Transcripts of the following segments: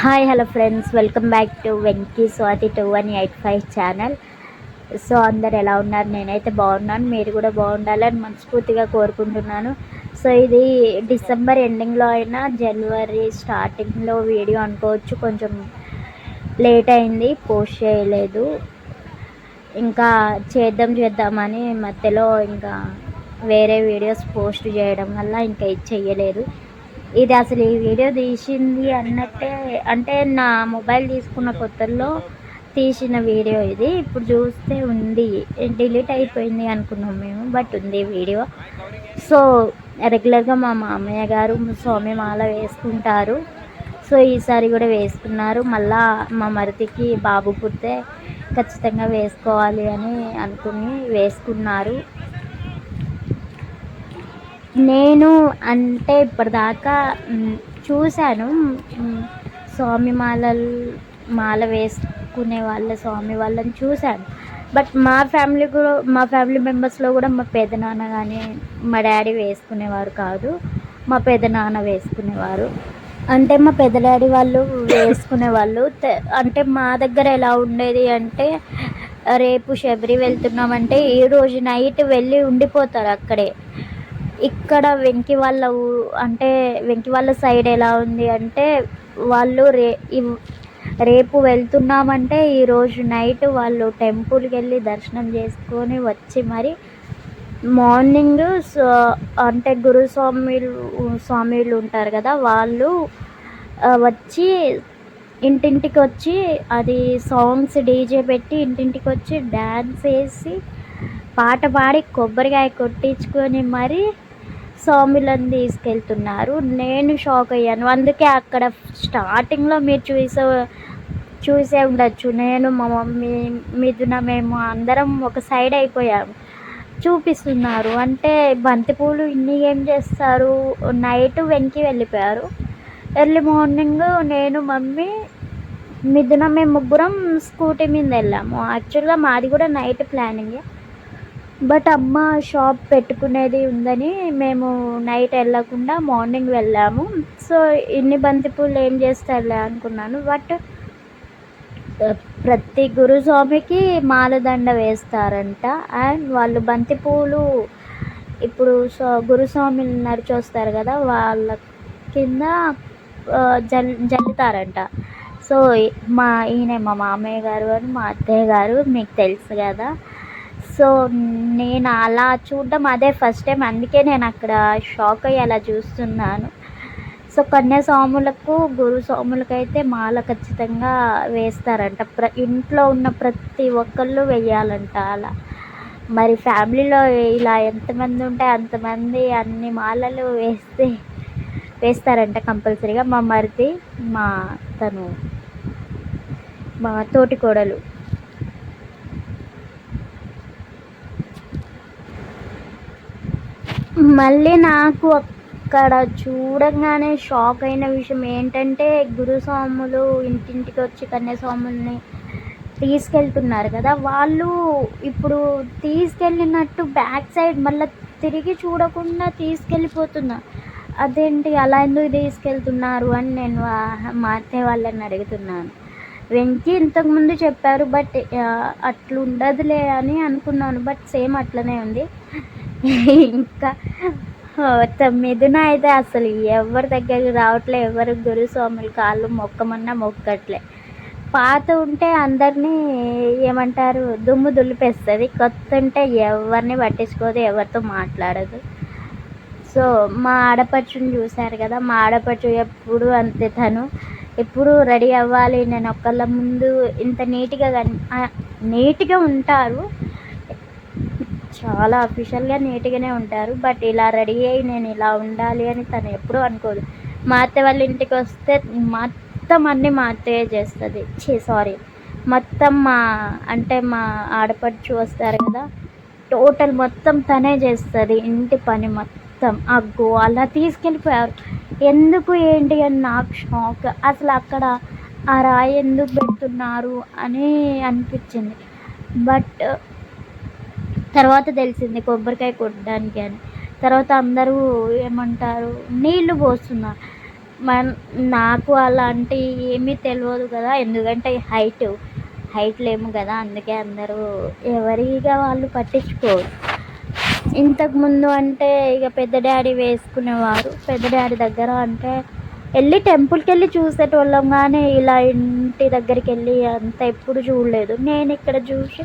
Hi hello friends welcome back to Venky Swathi two one eight five channel so అందరు ఎలా ఉన్నారు? నేనైతే బాగున్నాను. మీరు కూడా బాగుండాలని మనస్ఫూర్తిగా కోరుకుంటున్నాను. సో ఇది డిసెంబర్ ఎండింగ్లో అయినా జనవరి స్టార్టింగ్లో వీడియో అనుకోవచ్చు. కొంచెం లేట్ అయింది. పోస్ట్ చేయలేదు. ఇంకా చేద్దాం చేద్దామని మధ్యలో ఇంకా వేరే వీడియోస్ పోస్ట్ చేయడం వల్ల ఇంకా ఇది చెయ్యలేదు. ఇది అసలు ఈ వీడియో తీసింది అన్నట్టే అంటే నా మొబైల్ తీసుకున్న కొత్తల్లో తీసిన వీడియో ఇది. ఇప్పుడు చూస్తే ఉంది. డిలీట్ అయిపోయింది అనుకున్నాం మేము బట్ ఉంది వీడియో. సో రెగ్యులర్గా మా మామయ్య గారు స్వామి మాల వేసుకుంటారు. సో ఈసారి కూడా వేసుకున్నారు. మళ్ళా మా మరిదికి బాబు పుడితే ఖచ్చితంగా వేసుకోవాలి అని అనుకుని వేసుకున్నారు. నేను అంటే ఇప్పటిదాకా చూశాను. స్వామి మాలలు మాల వేసుకునే వాళ్ళ స్వామి వాళ్ళని చూశాను. బట్ మా ఫ్యామిలీ కూడా మా ఫ్యామిలీ మెంబర్స్లో కూడా మా పెదనాన్న కానీ మా డాడీ వేసుకునేవారు కాదు. మా పెదనాన్న వేసుకునేవారు. అంటే మా పెద్ద డాడీ వాళ్ళు వేసుకునేవాళ్ళు. అంటే మా దగ్గర ఎలా ఉండేది అంటే రేపు శబరి వెళ్తున్నామంటే ఈ రోజు నైట్ వెళ్ళి ఉండిపోతారు అక్కడే. ఇక్కడ వెంకి వాళ్ళ ఊ- అంటే వెంకి వాళ్ళ సైడ్ ఎలా ఉంది అంటే వాళ్ళు రే రేపు వెళ్తున్నామంటే ఈరోజు నైట్ వాళ్ళు టెంపుల్కి వెళ్ళి దర్శనం చేసుకొని వచ్చి మరి మార్నింగ్ అంటే గురుస్వామిలు స్వామిలు ఉంటారు కదా వాళ్ళు వచ్చి ఇంటింటికి వచ్చి అది సాంగ్స్ డీజే పెట్టి ఇంటింటికి వచ్చి డ్యాన్స్ వేసి పాట పాడి కొబ్బరికాయ కొట్టించుకొని మరి స్వాములను తీసుకెళ్తున్నారు. నేను షాక్ అయ్యాను. అందుకే అక్కడ స్టార్టింగ్లో మీరు చూసే చూసే ఉండొచ్చు. నేను మా మమ్మీ మిథున మేము అందరం ఒక సైడ్ అయిపోయాము చూపిస్తున్నారు. అంటే బంతిపూలు ఇన్ని ఏం చేస్తారు? నైట్ వెంకి వెళ్ళిపోయారు. ఎర్లీ మార్నింగ్ నేను మమ్మీ మిథున మేము ముగ్గురం స్కూటీ మీద వెళ్ళాము. యాక్చువల్గా మాది కూడా నైట్ ప్లానింగ్. బట్ అమ్మ షాప్ పెట్టుకునేది ఉందని మేము నైట్ వెళ్ళకుండా మార్నింగ్ వెళ్ళాము. సో ఇన్ని బంతిపూలు ఏం చేస్తారులే అనుకున్నాను. బట్ ప్రతి గురుస్వామికి మాలదండ వేస్తారంట. అండ్ వాళ్ళు బంతిపూలు ఇప్పుడు సో గురుస్వామిని నడిచొస్తారు కదా వాళ్ళ కింద జల్ జల్లుతారంట. సో మా ఈయన మా మామయ్య గారు అని మా అత్తయ్య గారు మీకు తెలుసు కదా. సో నేను అలా చూడడం అదే ఫస్ట్ టైం అందుకే నేను అక్కడ షాక్ అయ్యి అలా చూస్తున్నాను. సో కన్యాస్వాములకు గురుస్వాములకు అయితే మాల ఖచ్చితంగా వేస్తారంట. ప్ర ఇంట్లో ఉన్న ప్రతి ఒక్కళ్ళు వేయాలంట అలా. మరి ఫ్యామిలీలో ఇలా ఎంతమంది ఉంటే అంతమంది అన్ని మాలలు వేస్తే వేస్తారంట కంపల్సరీగా. మా మరిది మా తను మా తోటి కోడలు. మళ్ళీ నాకు అక్కడ చూడగానే షాక్ అయిన విషయం ఏంటంటే గురుస్వాములు ఇంటింటికి వచ్చి కన్యాస్వాముల్ని తీసుకెళ్తున్నారు కదా. వాళ్ళు ఇప్పుడు తీసుకెళ్ళినట్టు బ్యాక్ సైడ్ మళ్ళీ తిరిగి చూడకుండా తీసుకెళ్ళిపోతున్నారు అదేంటి అలా ఎందుకు తీసుకెళ్తున్నారు అని నేను వా- మా అత్తయ్య వాళ్ళని అడుగుతున్నాను. వెంకీ ఇంతకుముందు చెప్పారు బట్ అట్లుండదులే అని అనుకున్నాను. బట్ సేమ్ అట్లనే ఉంది. ఇంకా మిథున అయితే అసలు ఎవరి దగ్గరికి రావట్లే ఎవరు గురుస్వాములు కాళ్ళు మొక్కమన్నా మొక్కట్లే. పాత ఉంటే అందరినీ ఏమంటారు దుమ్ము దులిపేస్తుంది. కొత్త ఉంటే ఎవరిని పట్టించుకోదు ఎవరితో మాట్లాడదు. సో మా ఆడపడుచుని చూశారు కదా మా ఆడపడుచు ఎప్పుడు అంతే తను. ఎప్పుడు రెడీ అవ్వాలి నేను ఒక్కళ్ళ ముందు ఇంత నీట్గా కన్ నీట్గా ఉంటారు. చాలా అఫీషియల్గా నీట్గానే ఉంటారు. బట్ ఇలా రెడీ అయ్యి నేను ఇలా ఉండాలి అని తను ఎప్పుడూ అనుకోదు. మా అత్త వాళ్ళ ఇంటికి వస్తే మొత్తం అన్నీ మా అత్తయ్య చేస్తుంది. చీ సారీ మొత్తం మా అంటే మా ఆడపడుచు వస్తారు కదా టోటల్ మొత్తం తనే చేస్తుంది ఇంటి పని మొత్తం. అగ్గు అలా తీసుకెళ్ళిపోయారు. ఎందుకు ఏంటి అని నాకు షాక్ అసలు అక్కడ ఆ రాయి ఎందుకు పెడుతున్నారు అని అనిపించింది. బట్ తర్వాత తెలిసింది కొబ్బరికాయ కొట్టడానికి అని. తర్వాత అందరూ ఏమంటారు నీళ్ళు పోస్తున్నారు మన నాకు అలాంటి ఏమీ తెలియదు కదా ఎందుకంటే హైట్ హైట్ లేము కదా అందుకే అందరూ ఎవరిగా వాళ్ళు పట్టించుకోరు. ఇంతకుముందు అంటే ఇక పెద్ద డాడీ వేసుకునేవారు. పెద్ద డాడీ దగ్గర అంటే వెళ్ళి టెంపుల్కి వెళ్ళి చూసేటోళ్ళం కానీ ఇలా ఇంటి దగ్గరికి వెళ్ళి అంత ఎప్పుడు చూడలేదు. నేను ఇక్కడ చూసి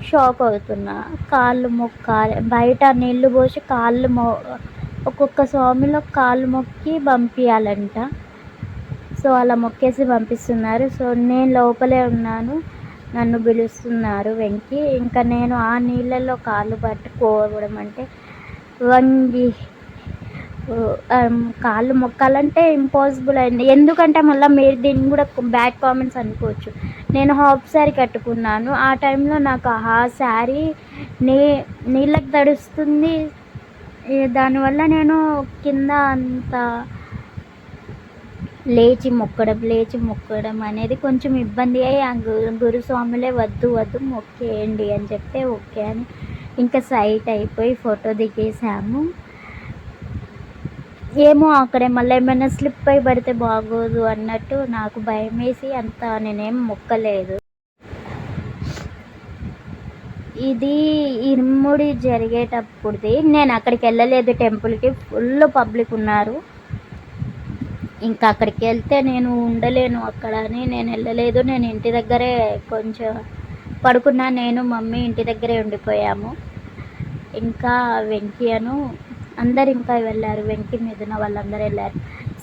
షాక్ అవుతున్నా. కాళ్ళు మొక్కాలి. బయట నీళ్ళు పోసి కాళ్ళు మొ ఒక్కొక్క స్వామిలో కాళ్ళు మొక్కి పంపించాలంట సో అలా మొక్కేసి పంపిస్తున్నారు. సో నేను లోపలే ఉన్నాను. నన్ను పిలుస్తున్నారు వెంకి. ఇంకా నేను ఆ నీళ్ళల్లో కాళ్ళు పట్టుకోవడం అంటే వంగి కాళ్ళు మొక్కాలంటే ఇంపాసిబుల్ అయింది ఎందుకంటే మళ్ళీ మీరు దీన్ని కూడా బ్యాడ్ కామెంట్స్ అనుకోవచ్చు. నేను హాఫ్ శారీ కట్టుకున్నాను. ఆ టైంలో నాకు ఆ శారీ నీ నీళ్ళకి తడుస్తుంది. దానివల్ల నేను కింద అంత లేచి మొక్కడం లేచి మొక్కడం అనేది కొంచెం ఇబ్బంది అయ్యి ఆ గురుస్వాములే వద్దు వద్దు మొక్కేయండి అని చెప్తే ఓకే అని ఇంకా సైట్ అయిపోయి ఫోటో దిగేసాము ఏమో అక్కడే మళ్ళీ ఏమైనా స్లిప్ అయి పడితే బాగోదు అన్నట్టు నాకు భయం వేసి అంత నేనేం మొక్కలేదు. ఇది ఇరుముడి జరిగేటప్పుడుది. నేను అక్కడికి వెళ్ళలేదు. టెంపుల్కి ఫుల్ పబ్లిక్ ఉన్నారు. ఇంకా అక్కడికి వెళ్తే నేను ఉండలేను అక్కడ అని నేను వెళ్ళలేదు. నేను ఇంటి దగ్గరే కొంచెం పడుకున్నా. నేను మమ్మీ ఇంటి దగ్గరే ఉండిపోయాము. ఇంకా వెంకయ్యను అందరు ఇంకా వెళ్ళారు వెంకి మీదన వాళ్ళందరూ వెళ్ళారు.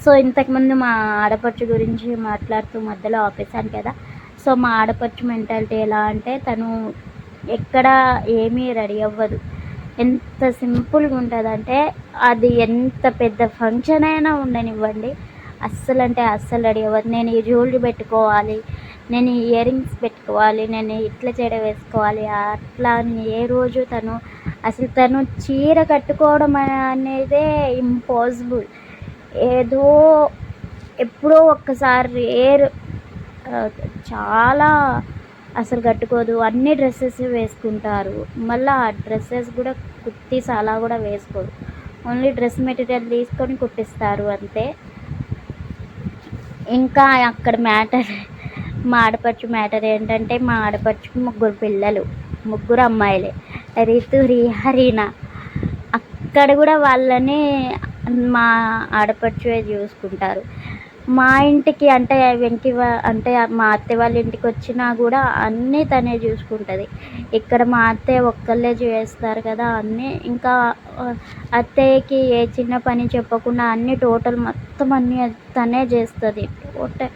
సో ఇంతకుముందు మా ఆడపడుచు గురించి మాట్లాడుతూ మధ్యలో ఆపేశాను కదా. సో మా ఆడపడుచు మెంటాలిటీ ఎలా అంటే తను ఎక్కడ ఏమీ రెడీ అవ్వదు. ఎంత సింపుల్గా ఉంటుందంటే అది ఎంత పెద్ద ఫంక్షన్ అయినా ఉండనివ్వండి. అస్సలు అంటే అస్సలు రెడీ అవ్వదు. నేను ఈ జ్యువెలరీ పెట్టుకోవాలి నేను ఇయర్ రింగ్స్ పెట్టుకోవాలి నేను ఇట్లా చెడ వేసుకోవాలి అట్లా అని ఏ రోజు తను అసలు తను చీర కట్టుకోవడం అనేదే ఇంపాసిబుల్ ఏదో ఎప్పుడో ఒక్కసారి రేర్. చాలా అసలు కట్టుకోదు. అన్ని డ్రెస్సెస్ వేసుకుంటారు. మళ్ళీ ఆ డ్రెస్సెస్ కూడా కుర్తీస్ అలా కూడా వేసుకోరు. ఓన్లీ డ్రెస్ మెటీరియల్ తీసుకొని కుట్టిస్తారు అంతే. ఇంకా అక్కడ మ్యాటర్ మా ఆడపడుచు మ్యాటర్ ఏంటంటే మా ఆడపడుచు ముగ్గురు పిల్లలు ముగ్గురు అమ్మాయిలే. రితు రియా అక్కడ కూడా వాళ్ళని మా ఆడపడుచువే చూసుకుంటారు. మా ఇంటికి అంటే వెంకి అంటే మా అత్తయ్య వాళ్ళ ఇంటికి వచ్చినా కూడా అన్నీ తనే చూసుకుంటుంది. ఇక్కడ మా అత్తయ్య ఒక్కళ్ళే చేస్తారు కదా అన్నీ. ఇంకా అత్తయ్యకి ఏ చిన్న పని చెప్పకుండా అన్నీ టోటల్ మొత్తం అన్నీ తనే చేస్తుంది. టోటల్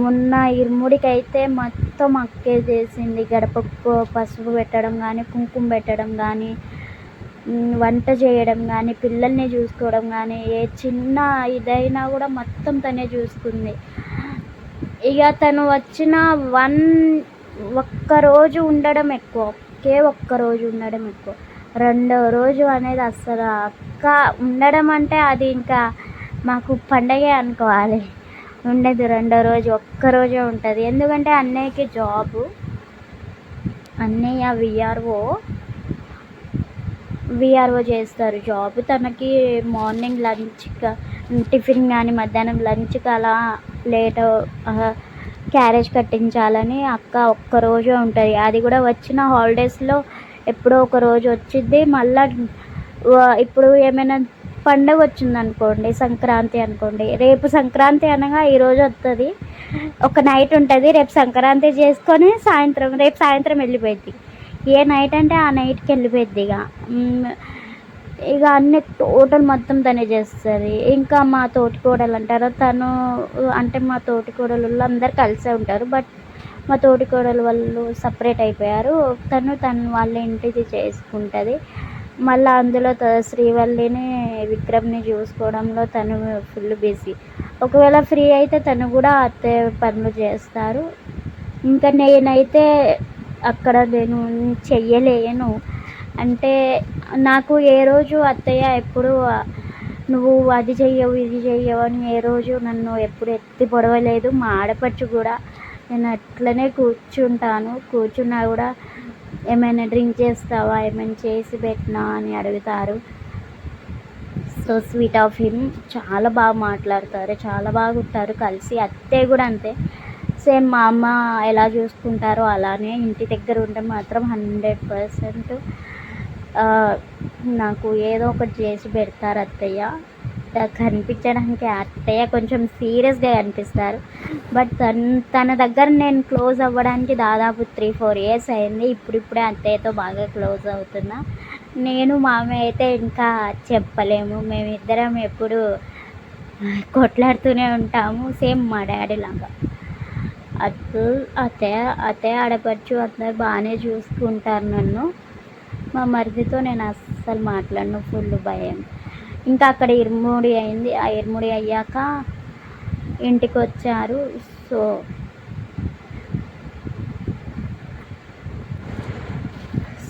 మొన్న ఇరుముడికి అయితే మొత్తం అక్కే చేసింది. గడపకు పసుపు పెట్టడం కానీ కుంకుమ పెట్టడం కానీ వంట చేయడం కానీ పిల్లల్ని చూసుకోవడం కానీ ఏ చిన్న ఇదైనా కూడా మొత్తం తనే చూసుకుంది. ఇక తను వచ్చిన వన్ ఒక్కరోజు ఉండడం ఎక్కువ ఒకే ఒక్కరోజు ఉండడం ఎక్కువ. రెండవ రోజు అనేది అస్సలు అక్క ఉండడం అంటే అది ఇంకా మాకు పండగే అనుకోవాలి. ఉండదు రెండో రోజు ఒక్కరోజే ఉంటుంది. ఎందుకంటే అన్నయ్యకి జాబు. అన్నయ్య విఆర్ఓ. విఆర్ఓ చేస్తారు. జాబ్ తనకి మార్నింగ్ లంచ్ టిఫిన్ కానీ మధ్యాహ్నం లంచ్కి అలా లేట్ క్యారేజ్ కట్టించాలని అక్క ఒక్కరోజు ఉంటుంది. అది కూడా వచ్చిన హాలిడేస్లో ఎప్పుడో ఒక రోజు వచ్చిద్ది. మళ్ళా ఇప్పుడు ఏమైనా పండగ వచ్చిందనుకోండి సంక్రాంతి అనుకోండి రేపు సంక్రాంతి అనగా ఈరోజు వస్తుంది ఒక నైట్ ఉంటుంది. రేపు సంక్రాంతి చేసుకొని సాయంత్రం రేపు సాయంత్రం వెళ్ళిపోయింది ఏ నైట్ అంటే ఆ నైట్కి వెళ్ళిపోద్ది ఇక. ఇక అన్ని టోటల్ మొత్తం తనే చేస్తుంది. ఇంకా మా తోటి కోడలు అంటారు తను అంటే మా తోటి కోడలు అందరు కలిసే ఉంటారు బట్ మా తోటి కోడలు వాళ్ళు సపరేట్ అయిపోయారు. తను తను వాళ్ళ ఇంటిది చేసుకుంటుంది. మళ్ళీ అందులో శ్రీవల్లిని విక్రమ్ని చూసుకోవడంలో తను ఫుల్ బిజీ ఒకవేళ ఫ్రీ అయితే తను కూడా అత్తే పనులు చేస్తారు. ఇంకా నేనైతే అక్కడ నేను చెయ్యలేను. అంటే నాకు ఏ రోజు అత్తయ్య ఎప్పుడు నువ్వు అది చెయ్యవు ఇది చెయ్యవు అని ఏ రోజు నన్ను ఎప్పుడు ఎత్తి పొడవలేదు. మా ఆడపడుచు కూడా నేను అట్లనే కూర్చుంటాను. కూర్చున్నా కూడా ఏమైనా డ్రింక్ చేస్తావా? ఏమైనా చేసి పెట్టినా? అని అడుగుతారు. So sweet of him. చాలా బాగా మాట్లాడతారు. చాలా బాగుంటారు కలిసి అత్తయ్య కూడా అంతే. సేమ్ మా అమ్మ ఎలా చూసుకుంటారో అలానే ఇంటి దగ్గర ఉంటే మాత్రం హండ్రెడ్ పర్సెంట్ నాకు ఏదో ఒకటి చేసి పెడతారు అత్తయ్య. కనిపించడానికి అత్తయ్య కొంచెం సీరియస్గా కనిపిస్తారు. బట్ తన తన దగ్గర నేను క్లోజ్ అవ్వడానికి దాదాపు త్రీ ఫోర్ ఇయర్స్ అయింది. ఇప్పుడిప్పుడే అత్తయ్యతో బాగా క్లోజ్ అవుతున్నా. నేను మామయ్య అయితే ఇంకా చెప్పలేము. మేమిద్దరం ఎప్పుడు కొట్లాడుతూనే ఉంటాము. సేమ్ మా డాడీ లాగా. అత్తు అత్తయ్య అత్తయ్య ఆడపడుచు అందరు బాగానే చూసుకుంటారు నన్ను. మా మరిదితో నేను అస్సలు మాట్లాడను ఫుల్ భయం. ఇంకా అక్కడ ఇరుముడి అయింది. ఆ ఇరుముడి అయ్యాక ఇంటికి వచ్చారు సో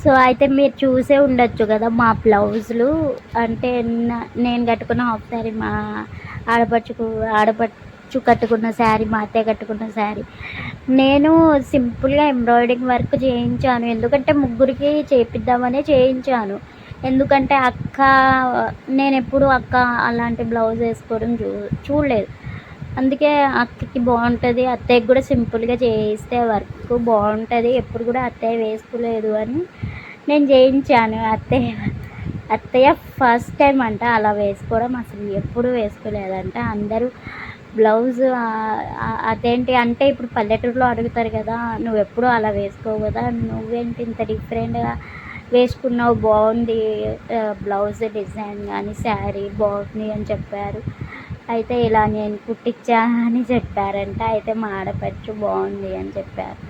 సో అయితే మీరు చూసే ఉండొచ్చు కదా మా బ్లౌజులు. అంటే నేను కట్టుకున్న హాఫ్ శారీ మా ఆడపడుచుకు ఆడపడుచు కట్టుకున్న శారీ మా అత్తయ్య కట్టుకున్న శారీ. నేను సింపుల్గా ఎంబ్రాయిడింగ్ వర్క్ చేయించాను. ఎందుకంటే ముగ్గురికి చేపిద్దామనే చేయించాను. ఎందుకంటే అక్క నేను ఎప్పుడు అక్క అలాంటి బ్లౌజ్ వేసుకోవడం చూ చూడలేదు. అందుకే అక్కకి బాగుంటుంది. అత్తయ్యకి కూడా సింపుల్గా చేయిస్తే వర్క్ బాగుంటుంది. ఎప్పుడు కూడా అత్తయ్య వేసుకోలేదు అని నేను చేయించాను. అత్తయ్య అత్తయ్య ఫస్ట్ టైం అంట అలా వేసుకోవడం. అసలు ఎప్పుడు వేసుకోలేదంట. అందరూ బ్లౌజ్ అదేంటి అంటే ఇప్పుడు పల్లెటూరులో అడుగుతారు కదా నువ్వు ఎప్పుడూ అలా వేసుకోవు కదా నువ్వేంటి ఇంత డిఫరెంట్గా వేసుకున్నావు? బాగుంది బ్లౌజ్ డిజైన్ కానీ శారీ బాగుంది అని చెప్పారు. అయితే ఇలా నేను కుట్టించా అని చెప్పారంట. అయితే మా ఆడపడుచు బాగుంది అని చెప్పారు.